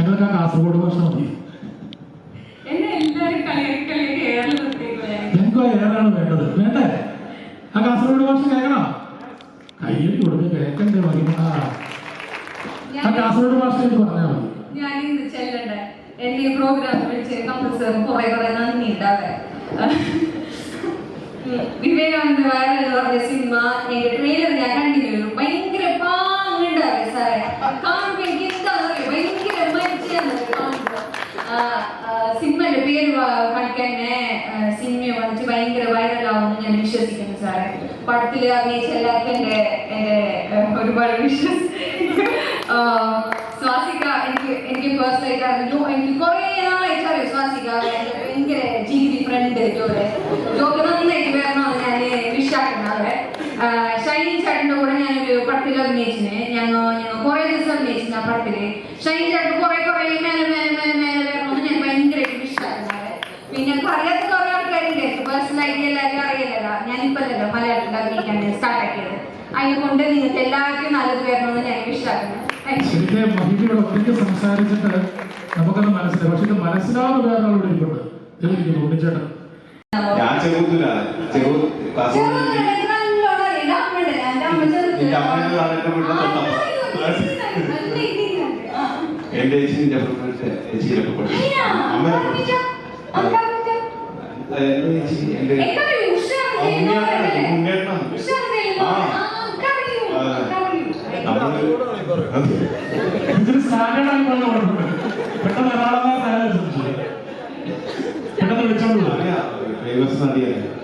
ഞങ്ങൾക്ക് ആ കാസർഗോഡ് ഭാഷ മതി ഞങ്ങൾക്ക് ഏതാണ് വേണ്ടത്? വേണ്ടേ? ആ കാസർഗോഡ് ഭാഷ കേൾക്കണം കയ്യിൽ കൊടുത്ത് കേൾക്കണ്ടേ മഹിമ ആ കാസർഗോഡ് ഭാഷ എനിക്ക് പറഞ്ഞാൽ മതി. എന്റെ ഈ പ്രോഗ്രാം വിളിച്ച് കമ്പിൾ കുറെ കുറെ നന്ദി ഉണ്ടാവേ. വിവേകാനന്ദ വയറൽ എന്ന് പറഞ്ഞ സിനിമ എന്റെ ട്രെയിലർ ഞാൻ കണ്ടിരുന്നു ഭയങ്കര പാങ്ങുണ്ടാവേ സാറേ. കാണുമ്പോ എനിക്ക് എന്താണെന്ന് അറിയോ ഭയങ്കര മരിച്ചാണ് കാണുമ്പോ സിനിമയുടെ പേര് കാണിക്കാൻ സിനിമ വന്നിട്ട് ഭയങ്കര വൈറലാവുമെന്ന് ഞാൻ വിശ്വസിക്കുന്നു സാറേ. പടത്തിൽ അഭിനയിച്ച എല്ലാവർക്കും എന്റെ എന്റെ ഒരുപാട് വിശ്വസ് സ്വാസിക എനിക്ക് എനിക്ക് പേഴ്സണലായിട്ട് അറിഞ്ഞു. എനിക്ക് കുറേ നാളായിട്ട് അറിയും സ്വാസിക. ഭയങ്കര ജീവി ഫ്രണ്ട് ജോലെ ജോക്ക് നന്നായിട്ട് വരണമെന്ന് ഞാൻ വിശ്വാക്കുന്നത് ഷൈനി ചേട്ടന്റെ കൂടെ ഞാനൊരു പടത്തിൽ അഭിനയിച്ചിന്. ഞങ്ങൾ ഞങ്ങൾ കുറേ ദിവസം അഭിനയിച്ചിന് ആ പടത്തിൽ. ഷൈനി ചേട്ടൻ കുറേ കുറേ മേലെ മേലെ പേഴ്സണലായിട്ട് എല്ലാവരും അറിയില്ലല്ലോ. ഞാനിപ്പല്ലല്ലോ മലയാളത്തിൽ അഭിനയിക്കാൻ സ്റ്റാർട്ട് ആക്കിയത് അതിനെ കൊണ്ട് നിങ്ങൾക്ക് എല്ലാവർക്കും നല്ലത് വരണമെന്ന് ഞാൻ വിശ്വാസമാണ് ശരിക്കും മഹിമയോട് ഒറ്റയ്ക്ക് സംസാരിച്ചിട്ട് നമുക്കത് മനസ്സിലായി. പക്ഷെ ഇത് മനസ്സിലാവുന്ന വേറെ ആളോട് ഇരിപ്പുണ്ട്. ഇരിക്കുന്നു ഉണ്ണിച്ചേട്ടൻ ഞാൻ ചെറുത്തിലാണ് ചെറു എന്റെ ചേച്ചി നിന്റെ ചേച്ചിയിലൊക്കെ പഠിച്ചു അമ്മ ഇതിന് സ്റ്റാൻഡേർഡായി പെട്ടെന്ന് ഒരാളെ പെട്ടെന്ന് വെച്ചോളൂ അറിയാം ഫേമസ് നടിയാണ്